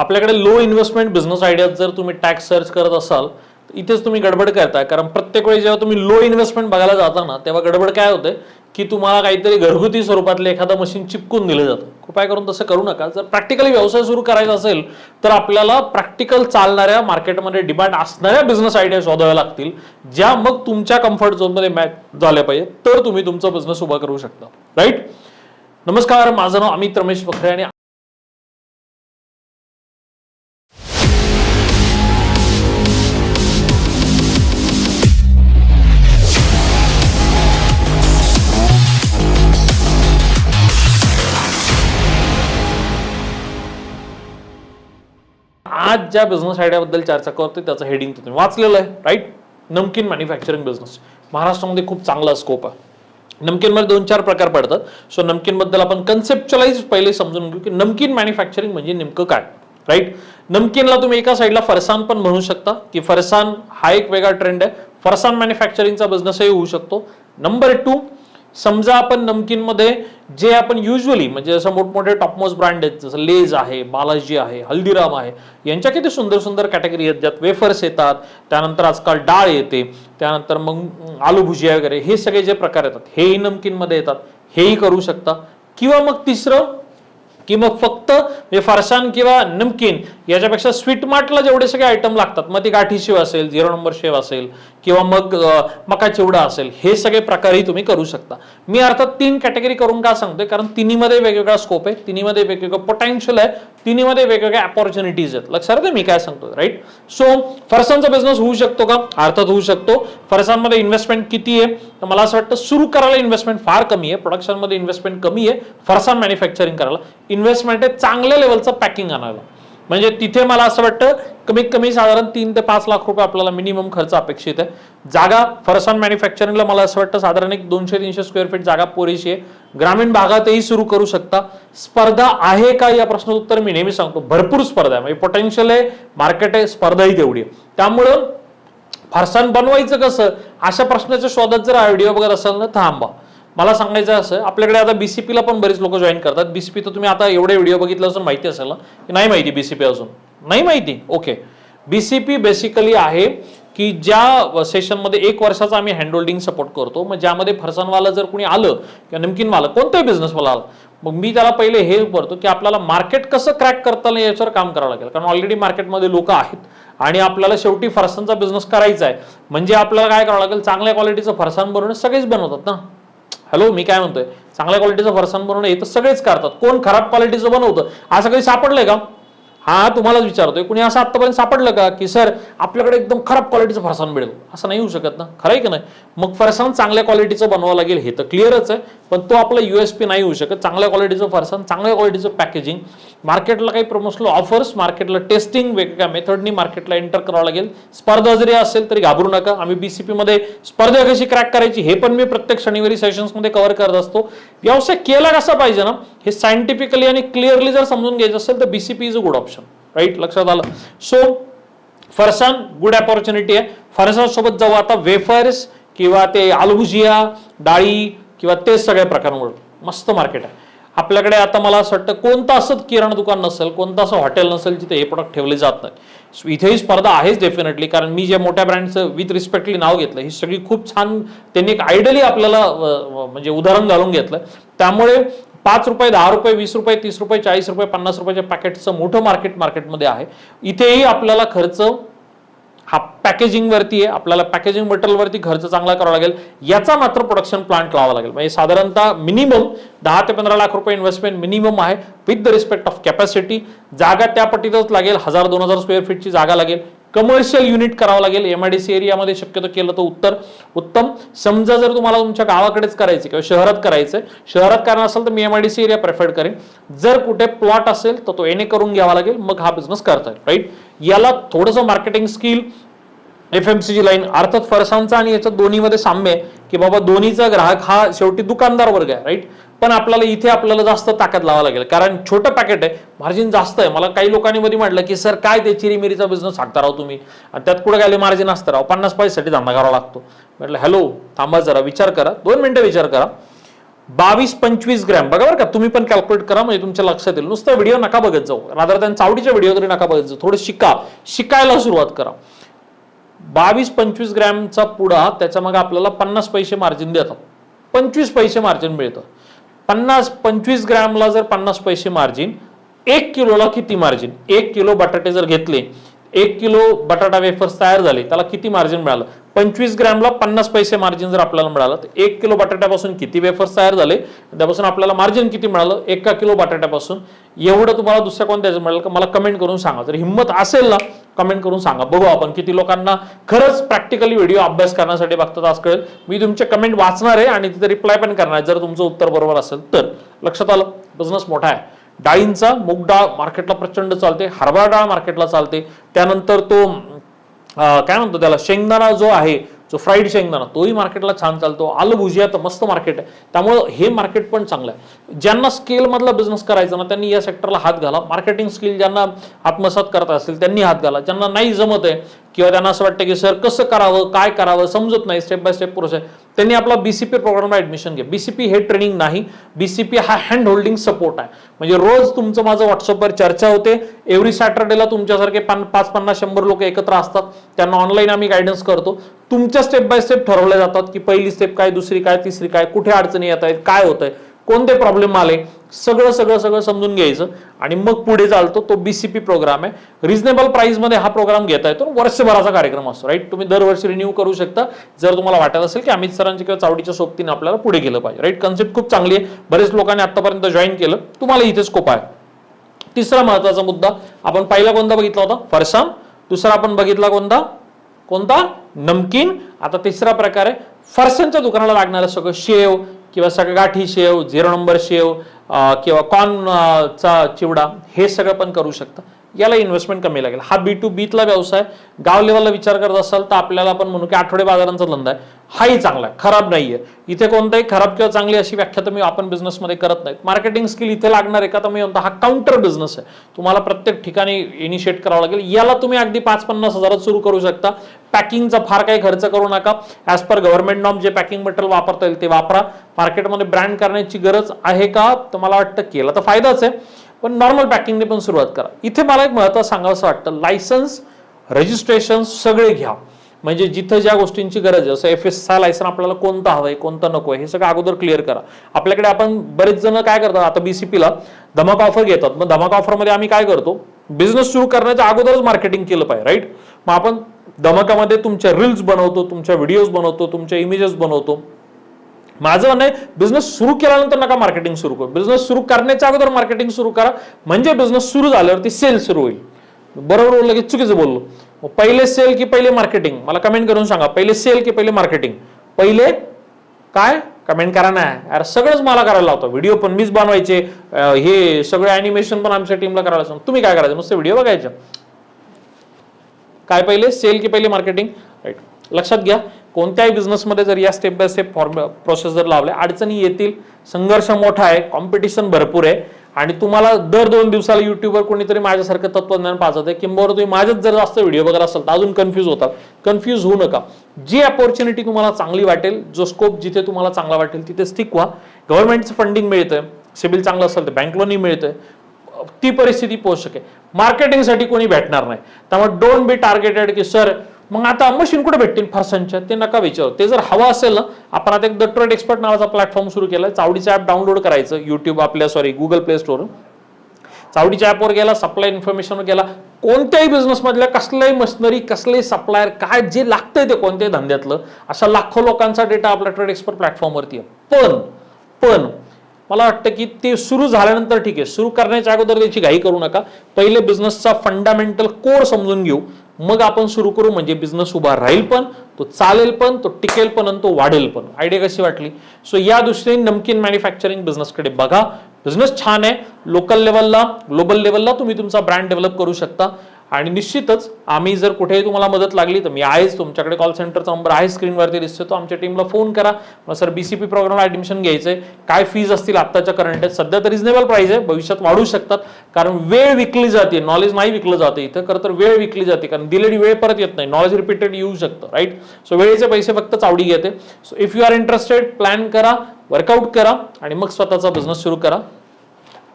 आपल्याकडे low investment business आयडियात जर तुम्ही टॅक्स सर्च करत असाल तर इथेच तुम्ही गडबड करताय. कारण प्रत्येक वेळी जेव्हा तुम्ही लो इन्व्हेस्टमेंट बघायला जाता ना तेव्हा गडबड काय होते? की तुम्हाला काहीतरी घरगुती स्वरूपातले एखादं मशीन चिपकून दिलं जातं. कृपया करून तसं करू नका. जर प्रॅक्टिकली व्यवसाय सुरू करायचा असेल तर आपल्याला प्रॅक्टिकल चालणाऱ्या मार्केटमध्ये डिमांड असणाऱ्या बिझनेस आयडिया शोधाव्या लागतील ज्या मग तुमच्या कम्फर्ट झोनमध्ये मॅच झाल्या पाहिजे तर तुम्ही तुमचा बिझनेस उभा करू शकता. राईट नमस्कार माझं नाव अमित रमेश बखरे आणि आज ज्या बिझनेस आयडियाबद्दल चर्चा करतोय त्याचं हेडिंग तुम्ही वाचलेलं आहे राईट नमकीन मॅन्युफॅक्चरिंग बिझनेस महाराष्ट्रामध्ये खूप चांगला स्कोप आहे. नमकीनमध्ये दोन चार प्रकार पडतात. सो नमकीनबद्दल आपण कन्सेप्च्युलाइज पहिले समजून घेऊ की नमकीन मॅन्युफॅक्चरिंग म्हणजे नेमकं काय राईट नमकीनला तुम्ही एका साईडला फरसान पण म्हणू शकता की फरसान हा एक वेगळा ट्रेंड आहे. फरसान मॅन्युफॅक्चरिंगचा बिझनेसही होऊ शकतो. नंबर टू समजा आपण नमकीनमध्ये जे आपण युजली म्हणजे जसं मोठमोठे टॉपमोस्ट ब्रँड आहेत जसं लेज आहे बालाजी आहे हल्दीराम आहे यांच्या किती सुंदर सुंदर कॅटेगरी आहेत ज्यात वेफर्स येतात त्यानंतर आजकाल डाळ येते त्यानंतर मग आलू भुजिया वगैरे हे सगळे जे प्रकार येतात हेही नमकीनमध्ये येतात हेही करू शकता. किंवा मग तिसरं की मग फक्त फारसान किंवा नमकीन याच्यापेक्षा स्वीट मार्टला जेवढे सगळे आयटम लागतात मग ती गाठी शेव असेल झिरो नंबर शेव असेल किंवा मग मका चिवडा असेल हे सगळे प्रकारही तुम्ही करू शकता. मी अर्थात तीन कॅटेगरी करून का सांगतोय? कारण तिन्हीमध्ये वेगवेगळा स्कोप आहे तिन्हीमध्ये वेगवेगळं पोटेन्शियल आहे तिन्हीमध्ये वेगवेगळ्या अपॉर्च्युनिटीज आहेत. लक्षात मी काय सांगतोय राईट सो फरसांचा बिझनेस होऊ शकतो का? अर्थात होऊ शकतो. फरसांमध्ये इन्व्हेस्टमेंट किती आहे? तर मला असं वाटतं सुरू करायला इन्व्हेस्टमेंट फार कमी आहे. प्रोडक्शनमध्ये इन्व्हेस्टमेंट कमी आहे. फरसान मॅन्युफॅक्चरिंग करायला. इन्व्हेस्टमेंट आहे चांगल्या लेवलचं पॅकिंग आणायला. म्हणजे तिथे मला असं वाटतं कमीत कमी साधारण तीन ते पाच लाख रुपये आपल्याला मिनिमम खर्च अपेक्षित आहे. जागा फरसान मॅन्युफॅक्चरिंगला मला असं वाटतं साधारण एक दोनशे तीनशे स्क्वेअर फीट जागा पुरेशी आहे. ग्रामीण भागातही सुरू करू शकता. स्पर्धा आहे का? या प्रश्नाचं उत्तर मी नेहमी सांगतो. भरपूर स्पर्धा आहे. म्हणजे पोटेन्शियल आहे मार्केट आहे स्पर्धाही तेवढी आहे. त्यामुळं फरसान बनवायचं कसं? अशा प्रश्नाच्या शोधात जर व्हिडिओ बघत असाल ना थांबा. मला सांगायचं असं आपल्याकडे आता बीसीपीला पण बरेच लोक जॉईन करतात. बीसीपी तर तुम्ही आता एवढे व्हिडिओ बघितलं असून माहिती असेल ना? की नाही माहिती बीसीपी अजून. नाही माहिती? ओके बीसीपी बेसिकली आहे की ज्या सेशनमध्ये एक वर्षाचा आम्ही हँडहोल्डिंग सपोर्ट करतो. मग ज्यामध्ये फरसानवाला जर कोणी आलं किंवा नमकीनवाला कोणत्याही बिझनेसवाला आलं मग मी त्याला पहिले हे करतो की आपल्याला मार्केट कसं क्रॅक करता येईल याच्यावर काम करावं लागेल. कारण ऑलरेडी मार्केटमध्ये लोक आहेत. आणि आपल्याला शेवटी फरसांचा बिझनेस करायचा आहे. म्हणजे आपल्याला काय करावं लागेल? चांगल्या क्वालिटीचं फरसान बनवणं सगळेच बनवतात ना? हॅलो मी काय म्हणतोय? चांगल्या क्वालिटीचं फरसाण बनवणं हे तर सगळेच करतात. कोण खराब क्वालिटीचं बनवतं? असं काही सापडलंय का? हा तुम्हालाच विचारतोय. कुणी असं आत्तापर्यंत सापडलं का? की सर आपल्याकडे एकदम खराब क्वालिटीचं फरसाण मिळेल. असं नाही होऊ शकत ना. खरं आहे की नाही? मग फरसाण चांगल्या क्वालिटीचं बनवावं लागेल हे तर क्लिअरच आहे. पण तो आपला युएसपी नाही होऊ शकत. चांगल्या क्वालिटीचं फरसाण चांगल्या क्वालिटीचं पॅकेजिंग मार्केटला काही प्रमोशनल ऑफर्स मार्केटला टेस्टिंग वेगवेगळ्या मेथडनी मार्केटला एंटर करावं लागेल. स्पर्धा जरी असेल तरी घाबरू नका. आम्ही बीसीपीमध्ये स्पर्धा कशी क्रॅक करायची हे पण मी प्रत्येक शनिवारी सेशन्समध्ये कव्हर करत असतो. व्यवसाय केला कसा पाहिजे ना? हे सायंटिफिकली आणि क्लिअरली जर समजून घ्यायचं असेल तर BCP is a good option right? लक्षात आलं. सो फरसान गुड अपॉर्च्युनिटी आहे. फरसान सोबत जाऊ आता वेफर्स किंवा ते आलभुजिया डाळी किंवा ते सगळ्या प्रकारांवर मस्त मार्केट आहे. आपल्याकडे आता मला असं वाटतं कोणतं असं किराणा दुकान नसेल कोणतं असं हॉटेल नसेल जिथे हे प्रोडक्ट ठेवले जात नाही इथेही स्पर्धा आहेच डेफिनेटली कारण मी जे मोठ्या ब्रँडचं विथ रिस्पेक्टली नाव घेतलं ही सगळी खूप छान त्यांनी एक आयडियली आपल्याला म्हणजे उदाहरण घालून घेतलं. त्यामुळे पाच रुपये दहा रुपये वीस रुपये तीस रुपये चाळीस रुपये पन्नास रुपयाच्या पॅकेटचं मोठं मार्केट मार्केटमध्ये आहे. इथेही आपल्याला खर्च हा पॅकेजिंगवरती आहे. आपल्याला पॅकेजिंग मटेरियलवरती खर्च चांगला करावा लागेल. याचा मात्र प्रोडक्शन प्लांट लावा लागेल. म्हणजे साधारणतः मिनिमम दहा ते पंधरा लाख रुपये इन्व्हेस्टमेंट मिनिमम आहे. With the respect of capacity जागा त्या पटीतच लागेल. हजार दोन हजार स्क्वेअर फीटची जागा लागेल. कमर्शियल युनिट करावं लागेल. एमआयडीसी एरियामध्ये शक्यतो केलं तर उत्तर उत्तम. समजा जर तुम्हाला तुमच्या गावाकडेच करायचं किंवा शहरात करायचं शहरात करणार असेल तर मी एमआयडीसी एरिया प्रेफर करेन. जर कुठे प्लॉट असेल तर तो एने करून घ्यावा लागेल मग हा बिझनेस करता येईल राईट याला थोडंसं marketing skill F M C G line अर्थात फरसांचा आणि याच्यात दोन्हीमध्ये साम्य आहे की बाबा दोन्हीचा ग्राहक हा शेवटी दुकानदार वर्ग आहे राईट पण आपल्याला इथे आपल्याला जास्त ताकद लावा लागेल. कारण छोटं पॅकेट आहे मार्जिन जास्त आहे. मला काही लोकांनी मध्ये म्हटलं की सर काय ते चिरीमिरीचा बिझनेस सांगता राव तुम्ही? आणि त्यात कुठे गेले मार्जिन असतं राव? पन्नास पैसेसाठी धंदा करावा लागतो. म्हटलं हॅलो थांबा जरा विचार करा. दोन मिनिटं विचार करा. बावीस पंचवीस ग्रॅम बघा बरं का तुम्ही पण कॅल्क्युलेट करा म्हणजे तुमच्या लक्षात येईल. नुसतं व्हिडिओ नका बघत जाऊ. रादर त्यांना चावडीच्या व्हिडिओ तरी नका बघत जाऊ. थोडं शिका. शिकायला सुरुवात करा. बावीस पंचवीस ग्रॅमचा पुडा त्याच्या मग आपल्याला पन्नास पैसे मार्जिन देतात. पंचवीस पैसे मार्जिन मिळतं. पन्नास पंचवीस ग्रॅमला जर पन्नास पैसे मार्जिन एक किलोला किती मार्जिन एक किलो बटाटे जर घेतले एक किलो बटाटा वेफर्स तयार झाले त्याला किती मार्जिन मिळालं? पंचवीस ग्रॅमला पन्नास पैसे मार्जिन जर आपल्याला मिळालं तर एक किलो बटाट्यापासून किती वेफर्स तयार झाले? त्यापासून आपल्याला मार्जिन किती मिळालं? एका किलो बटाट्यापासून. एवढं तुम्हाला दुसऱ्या कोणत्याचं मिळालं? का मला कमेंट करून सांगा. जर हिंमत असेल ना कमेंट करून सांगा. बघू आपण किती लोकांना खरंच प्रॅक्टिकली व्हिडिओ अभ्यास करण्यासाठी बघतात आज कळेल. मी तुमचे कमेंट वाचणार आहे आणि तिथे रिप्लाय पण करणार आहे. जर तुमचं उत्तर बरोबर असेल तर. लक्षात आलं? बिझनेस मोठा आहे. डाळींचा मूग डाळ मार्केटला प्रचंड चालते हरभरा डाळ मार्केटला चालते. त्यानंतर तो काय म्हणतो त्याला शेंगदाणा जो आहे जो फ्राईड शेंगदाणा तोही मार्केटला छान चालतो. आलू भुजिया तर मस्त मार्केट आहे. त्यामुळं हे मार्केट पण चांगलं आहे. ज्यांना स्केलमधला बिझनेस करायचा ना त्यांनी या सेक्टरला हात घाला. मार्केटिंग स्किल ज्यांना आत्मसात करत असेल त्यांनी हात घाला. ज्यांना नाही जमत आहे किंवा त्यांना असं वाटतं की सर कसं करावं? काय करावं? समजत नाही स्टेप बाय स्टेप प्रोसेस त्यांनी आपला बीसीपी प्रोग्रामला ऍडमिशन घ्या बीसीपी हे ट्रेनिंग नाही. बीसीपी हा हँड होल्डिंग सपोर्ट आहे. म्हणजे रोज तुमचं माझं व्हॉट्सअपवर चर्चा होते. एव्हरी सॅटर्डेला तुमच्यासारखे पान पाच पन्नास शंभर लोक एकत्र असतात. त्यांना ऑनलाईन आम्ही गायडन्स करतो. तुमच्या स्टेप बाय स्टेप ठरवल्या जातात की पहिली स्टेप काय दुसरी काय तिसरी काय कुठे अडचणी येत आहेत काय होत आहे. कोणते प्रॉब्लेम आले? सगळं सगळं सगळं समजून घ्यायचं. आणि मग पुढे चालतो तो बीसीपी प्रोग्राम आहे. रिझनेबल प्राइसमध्ये हा प्रोग्राम घेता येतो. वर्षभराचा कार्यक्रम असतो राईट तुम्ही दरवर्षी रिन्यू करू शकता. जर तुम्हाला वाटत असेल की अमित सरांची किंवा चावडीच्या सोबतीने आपल्याला पुढे गेलं पाहिजे राईट कन्सेप्ट खूप चांगली आहे. बरेच लोकांनी आतापर्यंत जॉईन केलं. तुम्हाला इथे स्कोप आहे. तिसरा महत्त्वाचा मुद्दा आपण पहिला कोणता बघितला होता? फरसाम दुसरा आपण बघितला कोणता? कोणता? नमकीन. आता तिसरा प्रकार आहे. फरसाणच्या दुकानाला लागणारं सगळं शेव किंवा सगळं गाठी शेव झिरो नंबर शेव किंवा कॉर्न चा चिवडा हे सगळं पण करू शकता. याला इन्व्हेस्टमेंट कमी लागेल. हा बी टू बीतला व्यवसाय गाव लेवलला विचार करत असाल तर आपल्याला आपण म्हणू की आठवडे बाजारांचा धंदा आहे. हाही चांगला आहे खराब नाहीये. इथे कोणताही खराब किंवा चांगली अशी व्याख्या तुम्ही आपण बिझनेसमध्ये करत नाहीत मार्केटिंग स्किल इथे लागणार आहे का? तर मी म्हणतो हा काउंटर बिझनेस आहे. तुम्हाला प्रत्येक ठिकाणी इनिशिएट करावं लागेल. याला तुम्ही अगदी पाच पन्नास हजारात सुरू करू शकता. पॅकिंगचा फार काही खर्च करू नका. ॲज पर गव्हर्नमेंट नॉर्म जे पॅकिंग मटेरियल वापरता येईल ते वापरा. मार्केटमध्ये ब्रँड करण्याची गरज आहे का? तर मला वाटतं केलं तर फायदाच आहे. पण नॉर्मल पॅकिंगने पण सुरुवात करा. इथे मला एक महत्त्वाचं सांगावं वाटतं. लायसन्स रजिस्ट्रेशन सगळे घ्या. म्हणजे जिथं ज्या गोष्टींची गरज आहे जसं एफ एस आय लायसन आपल्याला कोणतं आहे कोणतं नको आहे हे सगळं अगोदर क्लिअर करा. आपल्याकडे आपण बरेच जण काय करतात आता बीसीपीला धमाक ऑफर घेतात. मग धमाक ऑफरमध्ये आम्ही काय करतो बिझनेस सुरू करण्याच्या अगोदरच मार्केटिंग केलं पाहिजे राईट मग आपण धमाकामध्ये तुमच्या रील्स बनवतो तुमच्या व्हिडिओज बनवतो तुमच्या इमेजेस बनवतो. माझं म्हणणं आहे बिझनेस सुरू केल्यानंतर नका मार्केटिंग सुरू करू. बिझनेस सुरू करण्याच्या अगोदर मार्केटिंग सुरू करा. म्हणजे बिझनेस सुरू झाल्यावरती सेल सुरू होईल. बरोबर बोललं की चुकीचं बोललो. मग पहिले सेल की पहिले मार्केटिंग मला कमेंट करून सांगा. पहिले सेल की पहिले मार्केटिंग पहिले काय? कमेंट करा ना. यार सगळंच मला करायला लावतो. व्हिडिओ पण मीच बनवायचे. हे सगळे अॅनिमेशन पण आमच्या टीमला करायला सांग. तुम्ही काय करायचं? नुसते व्हिडिओ बघायचे. काय पहिले? सेल की पहिले मार्केटिंग राईट लक्षात घ्या. कोणत्याही बिझनेसमध्ये जर या step by step form process जर लावल्या अडचणी येतील. संघर्ष मोठा आहे. कॉम्पिटिशन भरपूर आहे. आणि तुम्हाला दर दोन दिवसाला युट्यूबवर कोणीतरी माझ्यासारखं तत्वज्ञान पाहत आहे किंवा तुम्ही माझ्याच जर जास्त व्हिडिओ बघत असाल तर अजून कन्फ्यूज होतात. कन्फ्यूज होऊ नका. जी अपॉर्च्युनिटी तुम्हाला चांगली वाटेल जो स्कोप जिथे तुम्हाला चांगला वाटेल तिथे स्टिक व्हा. गव्हर्नमेंटचं फंडिंग मिळतं सिबिल चांगलं असेल तर बँक लोनही मिळतंय. ती परिस्थिती पोहोचू शकेल. मार्केटिंगसाठी कोणी भेटणार नाही. त्यामुळे डोंट बी टार्गेटेड की सर मग आता मशीन कुठे भेटतील? फरसांच्या ते नका विचारू. ते जर हवं असेल ना आपण आता एक द ट्रेड एक्सपर्ट नावाचा प्लॅटफॉर्म सुरू केला चावडीचं ॲप डाउनलोड करायचं. युट्यूब आपल्या सॉरी गुगल प्ले स्टोर चावडीच्या ॲपवर गेला सप्लाय इन्फॉर्मेशनवर गेला. कोणत्याही बिझनेस मधल्या कसल्याही मशिनरी कसलेही सप्लायर काय जे लागतंय ते कोणत्याही धंद्यातलं अशा लाखो लोकांचा डेटा आपल्या ट्रेड एक्सपर्ट प्लॅटफॉर्मवरती आहे. पण पण मला वाटतं की ते सुरू झाल्यानंतर ठीक आहे. सुरू करण्याच्या अगोदर त्याची घाई करू नका. पहिले बिझनेसचा फंडामेंटल कोर समजून घेऊ. मग आपण सुरू करू म्हणजे बिझनेस उभा राहील पण तो चालेल पण तो टिकेल पण आणि तो वाढेल पण. आयडिया कशी वाटली? सो या दृष्टीने नमकीन मॅन्युफॅक्चरिंग बिझनेसकडे बघा. बिझनेस छान आहे. लोकल लेवलला ग्लोबल लेवलला तुम्ही तुमचा ब्रँड डेव्हलप करू शकता. आणि निश्चितच आम्ही जर कुठेही तुम्हाला मदत लागली तर मी आहेच तुमच्याकडे कॉल सेंटरचा नंबर आहे स्क्रीनवरती दिसतो तो आमच्या टीमला फोन करा. मग सर बी सी पी प्रोग्रामला ऍडमिशन आहे काय फीज असतील आत्ताच्या करंट आहेत सध्या तर रिझनेबल प्राईज आहे. भविष्यात वाढू शकतात. कारण वेळ विकली जाते नॉलेज नाही विकलं जाते इथं. खरं तर वेळ विकली जाते कारण दिलेली वेळ परत येत नाही. नॉलेज रिपीटेड येऊ शकतं राईट सो वेळेचे पैसे फक्त चावडी घेते. So if you are interested plan करा वर्कआउट करा आणि मग स्वतःचा बिझनेस सुरू करा.